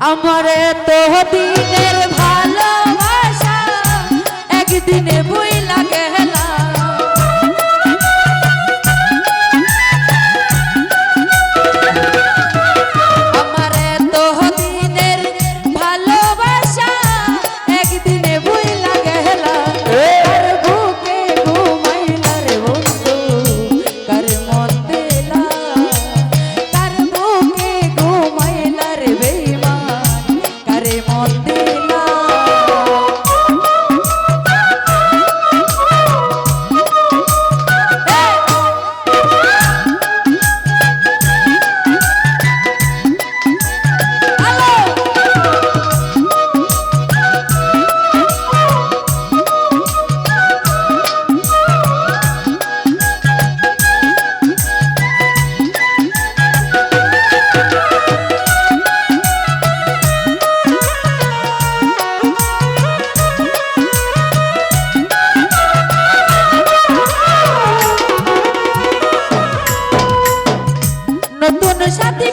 আমার তো দিনের ভালোবাসা একদিনে বুঝ নতুন সাথী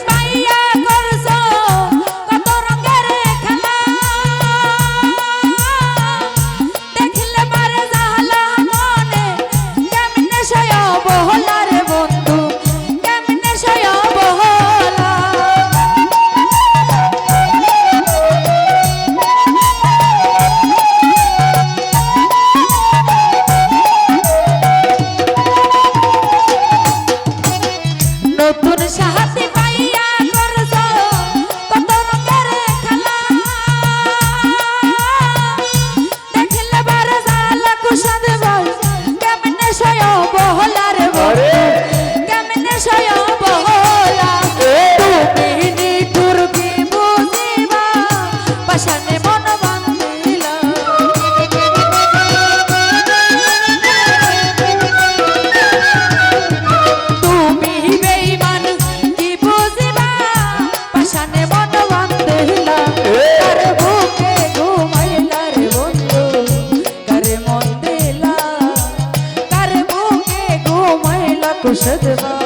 তো সে দেবা